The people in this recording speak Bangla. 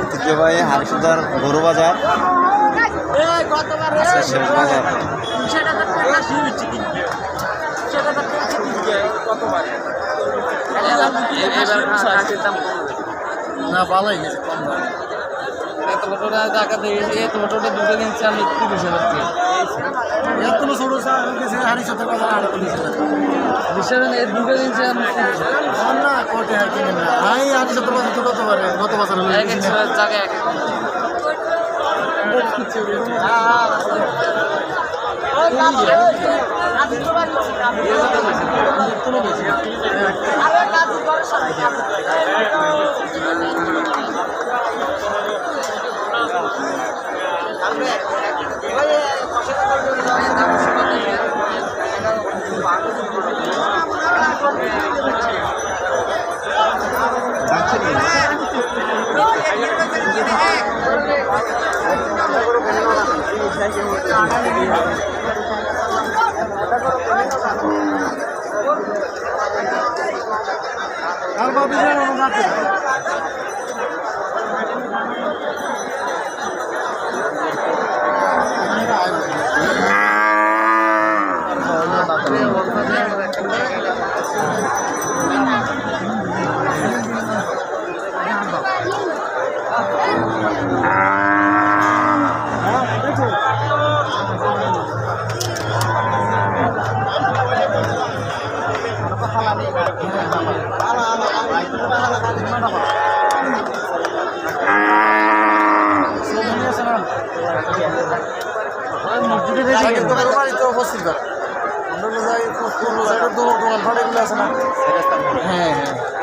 ঐতিহ্যবাহী হারিসুদার গরু বাজার। না ভালোই কম এত বড়টা টাকা দিয়ে এত বড়টা দুটো কিনছি আমি তিরিশ হাজার টাকা এত ছোট সাথে কথা আর তিরিশ হাজার বিশেষ এই দুটো কিনছি আমি তিরিশ হাজার না কোটে আর কিনে না। হাড়ি সাথে কথা তো কত পারে কত বছর এক এক জায়গায় এক। আর বাবু জানো না? হ্যাঁ হ্যাঁ।